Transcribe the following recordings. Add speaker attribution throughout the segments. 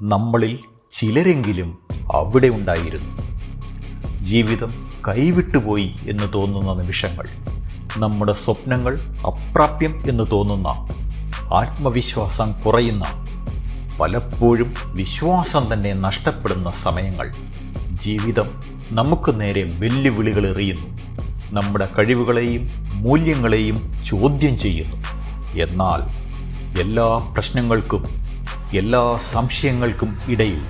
Speaker 1: നമ്മളിൽ ചിലരെങ്കിലും അവിടെ ഉണ്ടായിരുന്നു. ജീവിതം കൈവിട്ടുപോയി എന്ന് തോന്നുന്ന നിമിഷങ്ങൾ നമ്മുടെ സ്വപ്നങ്ങൾ അപ്രാപ്യം എന്ന് തോന്നുന്ന ആത്മവിശ്വാസം കുറയുന്ന പലപ്പോഴും വിശ്വാസം തന്നെ നഷ്ടപ്പെടുന്ന സമയങ്ങൾ ജീവിതം നമുക്ക് നേരെ വെല്ലുവിളികൾ എറിയുന്നു. നമ്മുടെ കഴിവുകളെയും മൂല്യങ്ങളെയും ചോദ്യം ചെയ്യുന്നു. എന്നാൽ എല്ലാ പ്രശ്നങ്ങൾക്കും എല്ലാ സംശയങ്ങൾക്കും ഇടയിൽ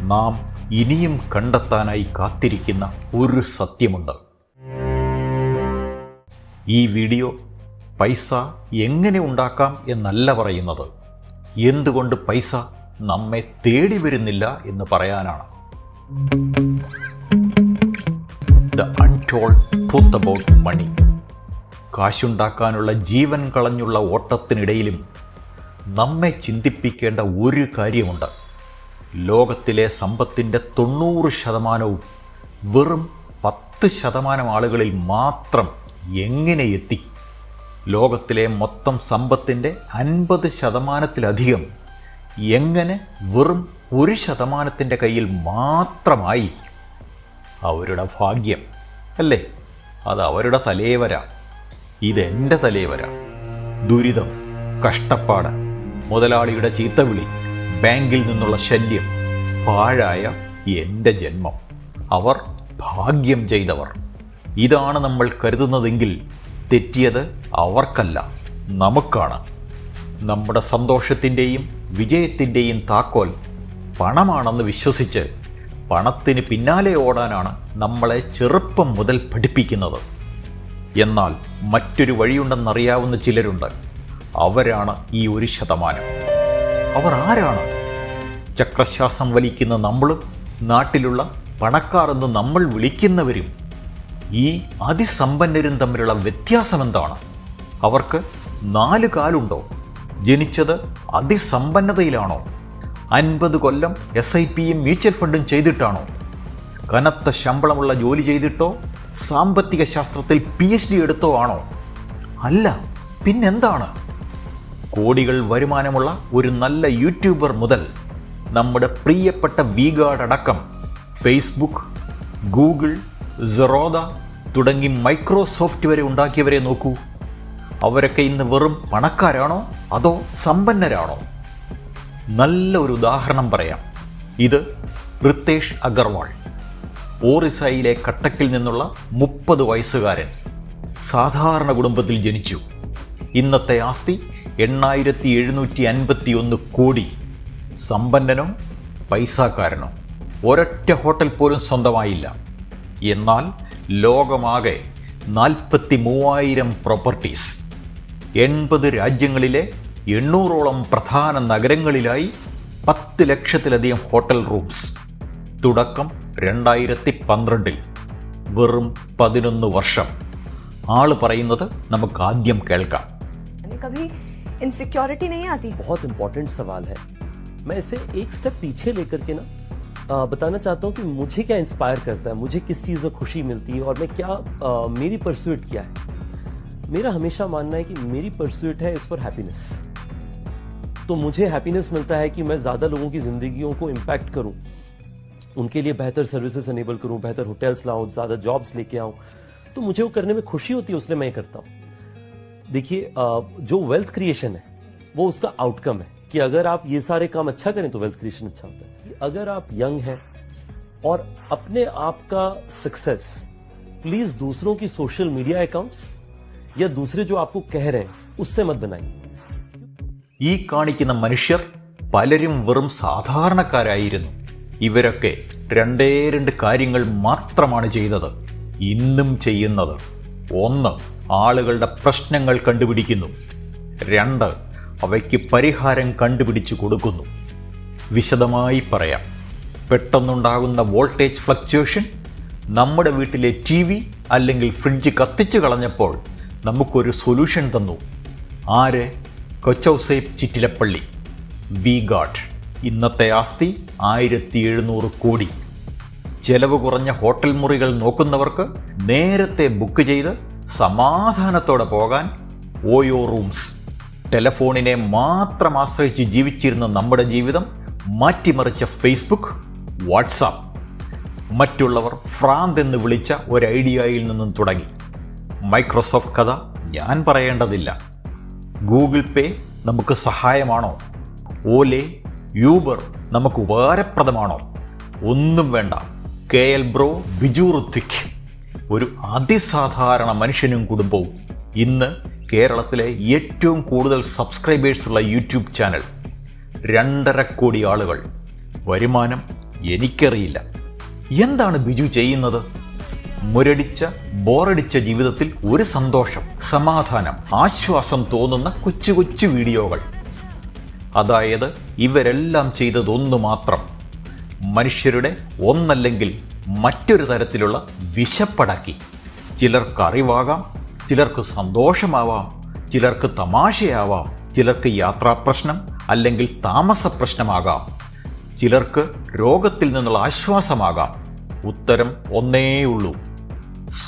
Speaker 1: നാം ഇനിയും കണ്ടെത്താനായി കാത്തിരിക്കുന്ന ഒരു സത്യമുണ്ട്. ഈ വീഡിയോ പൈസ എങ്ങനെ ഉണ്ടാക്കാം എന്നല്ല പറയുന്നത്. എന്തുകൊണ്ട് പൈസ നമ്മെ തേടി വരുന്നില്ല എന്ന് പറയാനാണ്. The untold truth about money കാശുണ്ടാക്കാനുള്ള ജീവൻ കളഞ്ഞുള്ള ഓട്ടത്തിനിടയിലും നമ്മെ ചിന്തിപ്പിക്കേണ്ട ഒരു കാര്യമുണ്ട്. ലോകത്തിലെ സമ്പത്തിന്റെ തൊണ്ണൂറ് ശതമാനവും വെറും പത്ത് ശതമാനം ആളുകളിൽ മാത്രം എങ്ങനെ എത്തി? ലോകത്തിലെ മൊത്തം സമ്പത്തിന്റെ അൻപത് ശതമാനത്തിലധികം എങ്ങനെ വെറും ഒരു ശതമാനത്തിന്റെ കയ്യിൽ മാത്രമായി? അവരുടെ ഭാഗ്യം അല്ലേ? അത് അവരുടെ തലേവര ഇതെന്റെ തലേവര ദുരിതം കഷ്ടപ്പാട് മുതലാളിയുടെ ചീത്തവിളി ബാങ്കിൽ നിന്നുള്ള ശല്യം പാഴായ എന്റെ ജന്മം. അവർ ഭാഗ്യം ചെയ്തവർ. ഇതാണ് നമ്മൾ കരുതുന്നതെങ്കിൽ തെറ്റിയത് അവർക്കല്ല നമുക്കാണ്. നമ്മുടെ സന്തോഷത്തിന്റെയും വിജയത്തിന്റെയും താക്കോൽ പണമാണെന്ന് വിശ്വസിച്ച് പണത്തിന് പിന്നാലെ ഓടാനാണ് നമ്മളെ ചെറുപ്പം മുതൽ പഠിപ്പിക്കുന്നത്. എന്നാൽ മറ്റൊരു വഴിയുണ്ടെന്നറിയാവുന്ന ചിലരുണ്ട്. അവരാണ് ഈ ഒരു ശതമാനം. അവർ ആരാണ്? ചക്രശ്വാസം വലിക്കുന്ന നമ്മളും നാട്ടിലുള്ള പണക്കാർ എന്ന് നമ്മൾ വിളിക്കുന്നവരും ഈ അതിസമ്പന്നരും തമ്മിലുള്ള വ്യത്യാസം എന്താണ്? അവർക്ക് നാല് കാലുണ്ടോ? ജനിച്ചത് അതിസമ്പന്നതയിലാണോ? അൻപത് കൊല്ലം എസ് ഐ പിയും മ്യൂച്വൽ ഫണ്ടും ചെയ്തിട്ടാണോ? കനത്ത ശമ്പളമുള്ള ജോലി ചെയ്തിട്ടോ? സാമ്പത്തിക ശാസ്ത്രത്തിൽ പി എച്ച് ഡി എടുത്തോ ആണോ? അല്ല പിന്നെന്താണ്? കോടികൾ വരുമാനമുള്ള ഒരു നല്ല യൂട്യൂബർ മുതൽ നമ്മുടെ പ്രിയപ്പെട്ട വീഗാർഡ് അടക്കം ഫേസ്ബുക്ക് ഗൂഗിൾ സെറോദ തുടങ്ങി മൈക്രോസോഫ്റ്റ് വരെ ഉണ്ടാക്കിയവരെ നോക്കൂ. അവരൊക്കെ ഇന്ന് വെറും പണക്കാരാണോ അതോ സമ്പന്നരാണോ? നല്ല ഒരു ഉദാഹരണം പറയാം. ഇത് റിത്തേഷ് അഗർവാൾ ഓറിസയിലെ കട്ടക്കിൽ നിന്നുള്ള മുപ്പത് വയസ്സുകാരൻ സാധാരണ കുടുംബത്തിൽ ജനിച്ചു. ഇന്നത്തെ ആസ്തി എണ്ണായിരത്തി എഴുന്നൂറ്റി അൻപത്തി ഒന്ന് കോടി സമ്പന്നനോ പൈസക്കാരനോ. ഒരൊറ്റ ഹോട്ടൽ പോലും സ്വന്തമായില്ല. എന്നാൽ ലോകമാകെ നാൽപ്പത്തി മൂവായിരം പ്രോപ്പർട്ടീസ് എൺപത് രാജ്യങ്ങളിലെ എണ്ണൂറോളം പ്രധാന നഗരങ്ങളിലായി പത്ത് ലക്ഷത്തിലധികം ഹോട്ടൽ റൂംസ്. തുടക്കം രണ്ടായിരത്തി പന്ത്രണ്ടിൽ വെറും പതിനൊന്ന് വർഷം. ആൾ പറയുന്നത് നമുക്ക് ആദ്യം കേൾക്കാം.
Speaker 2: इनसिक्योरिटी नहीं आती?
Speaker 3: बहुत इंपॉर्टेंट सवाल है। मैं इसे एक स्टेप पीछे लेकर के ना आ, बताना चाहता हूँ कि मुझे क्या इंस्पायर करता है मुझे किस चीज़ में खुशी मिलती है और मैं क्या आ, मेरी परस्यूट क्या है। मेरा हमेशा मानना है कि मेरी परस्यूट है इस फॉर हैप्पीनेस तो मुझे हैप्पीनेस मिलता है कि मैं ज़्यादा लोगों की ज़िंदगियों को इम्पैक्ट करूँ उनके लिए बेहतर सर्विसेज़ अनेबल करूँ बेहतर होटल्स लाऊं ज़्यादा जॉब्स लेके आऊँ। तो मुझे वो करने में खुशी होती है उसलिए मैं करता हूँ। देखिए आ, जो वेल्थ क्रिएशन है वो उसका आउटकम है कि अगर आप ये सारे काम अच्छा करें तो वेल्थ क्रिएशन अच्छा होता है कि अगर आप यंग हैं और अपने आप का सक्सेस प्लीज दूसरों की सोशल मीडिया अकाउंट्स या दूसरे जो आपको कह रहे हैं उससे मत बनाइए
Speaker 1: ഈ കാണിക്കുന്ന മനുഷ്യർ പലരും വെറും സാധാരണക്കാരായിരുന്നു ഇവരൊക്കെ രണ്ടേ രണ്ട് കാര്യങ്ങൾ മാത്രമാണ് ചെയ്തത് ഇന്നും ചെയ്യുന്നത് ഒന്ന് ആളുകളുടെ പ്രശ്നങ്ങൾ കണ്ടുപിടിക്കുന്നു. രണ്ട് അവയ്ക്ക് പരിഹാരം കണ്ടുപിടിച്ചു കൊടുക്കുന്നു. വിശദമായി പറയാം. പെട്ടെന്നുണ്ടാകുന്ന വോൾട്ടേജ് ഫ്ലക്ച്വേഷൻ നമ്മുടെ വീട്ടിലെ ടി വി അല്ലെങ്കിൽ ഫ്രിഡ്ജ് കത്തിച്ചു കളഞ്ഞപ്പോൾ നമുക്കൊരു സൊല്യൂഷൻ തന്നു. ആര്? കൊച്ചൗസേപ്പ് ചിറ്റിലപ്പള്ളി. വി ഗാഡ് ഇന്നത്തെ ആസ്തി ആയിരത്തി എഴുന്നൂറ് കോടി. ചെലവ് കുറഞ്ഞ ഹോട്ടൽ മുറികൾ നോക്കുന്നവർക്ക് നേരത്തെ ബുക്ക് ചെയ്ത് സമാധാനത്തോടെ പോകാൻ ഓയോ റൂംസ്. ടെലഫോണിനെ മാത്രം ആശ്രയിച്ച് ജീവിച്ചിരുന്ന നമ്മുടെ ജീവിതം മാറ്റിമറിച്ച ഫേസ്ബുക്ക് വാട്സാപ്പ്. മറ്റുള്ളവർ ഫ്രാന്ത് എന്ന് വിളിച്ച ഒരു ഐഡിയയിൽ നിന്നും തുടങ്ങി. മൈക്രോസോഫ്റ്റ് കഥ ഞാൻ പറയേണ്ടതില്ല. ഗൂഗിൾ പേ നമുക്ക് സഹായമാണോ? ഓലെ യൂബർ നമുക്ക് ഉപകാരപ്രദമാണോ? ഒന്നും വേണ്ട. K L bro Biju Rithvik. ഒരു അതിസാധാരണ മനുഷ്യനും കുടുംബവും ഇന്ന് കേരളത്തിലെ ഏറ്റവും കൂടുതൽ സബ്സ്ക്രൈബേഴ്സുള്ള യൂട്യൂബ് ചാനൽ. രണ്ടര കോടി ആളുകൾ. വരുമാനം എനിക്കറിയില്ല. എന്താണ് ബിജു ചെയ്യുന്നത്? മുരടിച്ച ബോറടിച്ച ജീവിതത്തിൽ ഒരു സന്തോഷം സമാധാനം ആശ്വാസം തോന്നുന്ന കൊച്ചു കൊച്ചു വീഡിയോകൾ. അതായത് ഇവരെല്ലാം ചെയ്തതൊന്നു മാത്രം. മനുഷ്യരുടെ ഒന്നല്ലെങ്കിൽ മറ്റൊരു തരത്തിലുള്ള വിശപ്പടക്കി. ചിലർക്ക് അറിവാകാം ചിലർക്ക് സന്തോഷമാവാം ചിലർക്ക് തമാശയാവാം ചിലർക്ക് യാത്രാ പ്രശ്നം അല്ലെങ്കിൽ താമസ പ്രശ്നമാകാം ചിലർക്ക് രോഗത്തിൽ നിന്നുള്ള ആശ്വാസമാകാം. ഉത്തരം ഒന്നേയുള്ളൂ.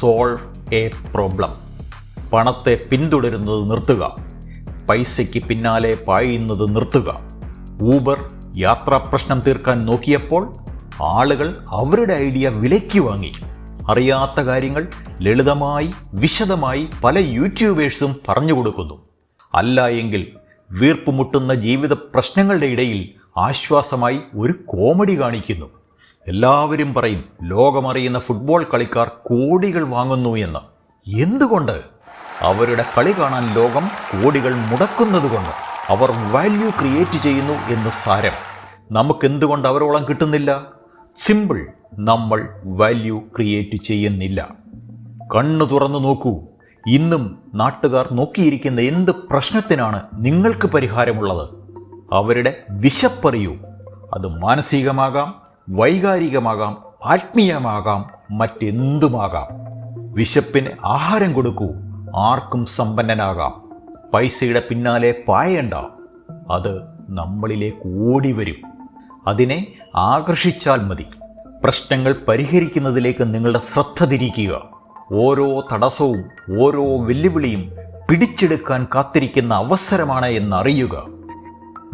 Speaker 1: സോൾവ് എ പ്രോബ്ലം പണത്തെ പിന്തുടരുന്നത് നിർത്തുക. പൈസയ്ക്ക് പിന്നാലെ പായുന്നത് നിർത്തുക. ഊബർ യാത്രാ പ്രശ്നം തീർക്കാൻ നോക്കിയപ്പോൾ ആളുകൾ അവരുടെ ഐഡിയ വിലയ്ക്ക് വാങ്ങി. അറിയാത്ത കാര്യങ്ങൾ ലളിതമായി വിശദമായി പല യൂട്യൂബേഴ്സും പറഞ്ഞു കൊടുക്കുന്നു. അല്ല എങ്കിൽ വീർപ്പുമുട്ടുന്ന ജീവിത പ്രശ്നങ്ങളുടെ ഇടയിൽ ആശ്വാസമായി ഒരു കോമഡി കാണിക്കുന്നു. എല്ലാവരും പറയും ലോകമറിയുന്ന ഫുട്ബോൾ കളിക്കാർ കോടികൾ വാങ്ങുന്നു എന്ന്. എന്തുകൊണ്ട്? അവരുടെ കളി കാണാൻ ലോകം കോടികൾ മുടക്കുന്നതുകൊണ്ട്. അവർ വാല്യൂ ക്രിയേറ്റ് ചെയ്യുന്നു എന്ന് സാരം. നമുക്ക് നമുക്കെന്തുകൊണ്ട് അവരോളം കിട്ടുന്നില്ല? സിമ്പിൾ നമ്മൾ വാല്യൂ ക്രിയേറ്റ് ചെയ്യുന്നില്ല. കണ്ണു തുറന്നു നോക്കൂ. ഇന്നും നാട്ടുകാർ നോക്കിയിരിക്കുന്ന എന്ത് പ്രശ്നത്തിനാണ് നിങ്ങൾക്ക് പരിഹാരമുള്ളത്? അവരുടെ വിശപ്പറിയൂ. അത് മാനസികമാകാം വൈകാരികമാകാം ആത്മീയമാകാം മറ്റെന്തുമാകാം. വിശപ്പിന് ആഹാരം കൊടുക്കൂ. ആർക്കും സമ്പന്നനാകാം. പൈസയുടെ പിന്നാലെ പായണ്ട. അത് നമ്മളിലേക്ക് ഓടി വരും. അതിനെ ആകർഷിച്ചാൽ മതി. പ്രശ്നങ്ങൾ പരിഹരിക്കുന്നതിലേക്ക് നിങ്ങളുടെ ശ്രദ്ധ തിരിക്കുക. ഓരോ തടസ്സവും ഓരോ വെല്ലുവിളിയും പിടിച്ചെടുക്കാൻ കാത്തിരിക്കുന്ന അവസരമാണ് എന്നറിയുക.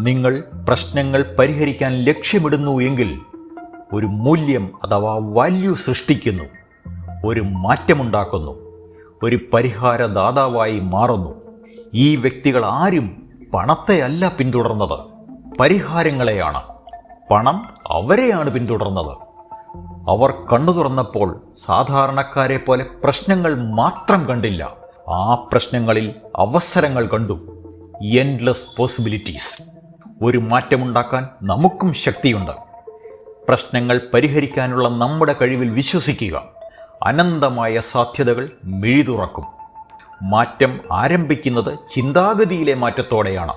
Speaker 1: നിങ്ങൾ പ്രശ്നങ്ങൾ പരിഹരിക്കാൻ ലക്ഷ്യമിടുന്നു എങ്കിൽ ഒരു മൂല്യം അഥവാ വാല്യൂ സൃഷ്ടിക്കുന്നു. ഒരു മാറ്റമുണ്ടാക്കുന്നു. ഒരു പരിഹാരദാതാവായി മാറുന്നു. ഈ വ്യക്തികൾ ആരും പണത്തെയല്ല പിന്തുടർന്നത്. പരിഹാരങ്ങളെയാണ്. പണം അവരെയാണ് പിന്തുടർന്നത്. അവർ കണ്ണു തുറന്നപ്പോൾ സാധാരണക്കാരെ പോലെ പ്രശ്നങ്ങൾ മാത്രം കണ്ടില്ല. ആ പ്രശ്നങ്ങളിൽ അവസരങ്ങൾ കണ്ടു. എൻഡ്ലെസ് പോസിബിലിറ്റീസ് ഒരു മാറ്റമുണ്ടാക്കാൻ നമുക്കും ശക്തിയുണ്ട്. പ്രശ്നങ്ങൾ പരിഹരിക്കാനുള്ള നമ്മുടെ കഴിവിൽ വിശ്വസിക്കുക. അനന്തമായ സാധ്യതകൾ മിഴിതുറക്കും. മാറ്റം ആരംഭിക്കുന്നത് ചിന്താഗതിയിലെ മാറ്റത്തോടെയാണ്.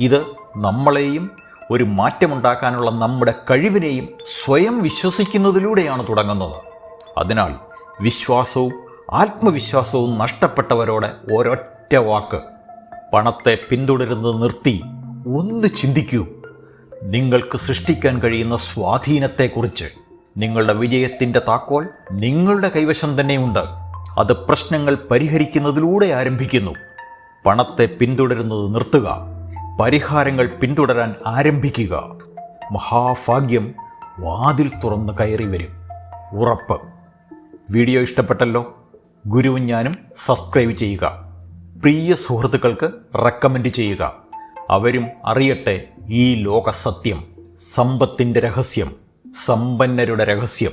Speaker 1: ഇത് നമ്മളെയും ഒരു മാറ്റമുണ്ടാക്കാനുള്ള നമ്മുടെ കഴിവിനെയും സ്വയം വിശ്വസിക്കുന്നതിലൂടെയാണ് തുടങ്ങുന്നത്. അതിനാൽ വിശ്വാസവും ആത്മവിശ്വാസവും നഷ്ടപ്പെട്ടവരോട് ഒരൊറ്റ വാക്ക് പണത്തെ പിന്തുടരുന്നത് നിർത്തി ഒന്ന് ചിന്തിക്കൂ. നിങ്ങൾക്ക് സൃഷ്ടിക്കാൻ കഴിയുന്ന സ്വാധീനത്തെക്കുറിച്ച്. നിങ്ങളുടെ വിജയത്തിന്റെ താക്കോൽ നിങ്ങളുടെ കൈവശം തന്നെയുണ്ട്. അത് പ്രശ്നങ്ങൾ പരിഹരിക്കുന്നതിലൂടെ ആരംഭിക്കുന്നു. പണത്തെ പിന്തുടരുന്നത് നിർത്തുക. പരിഹാരങ്ങൾ പിന്തുടരാൻ ആരംഭിക്കുക. മഹാഭാഗ്യം വാതിൽ തുറന്ന് കയറി വരും. ഉറപ്പ്. വീഡിയോ ഇഷ്ടപ്പെട്ടല്ലോ? ഗുരുവും ഞാനും സബ്സ്ക്രൈബ് ചെയ്യുക. പ്രിയ സുഹൃത്തുക്കൾക്ക് റെക്കമെൻഡ് ചെയ്യുക. അവരും അറിയട്ടെ ഈ ലോകസത്യം സമ്പത്തിന്റെ രഹസ്യം സമ്പന്നരുടെ രഹസ്യം.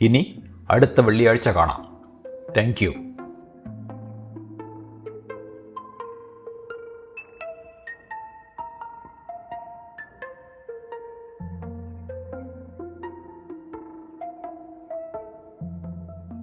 Speaker 1: ഇനി അടുത്ത വെള്ളിയാഴ്ച കാണാം. Thank you.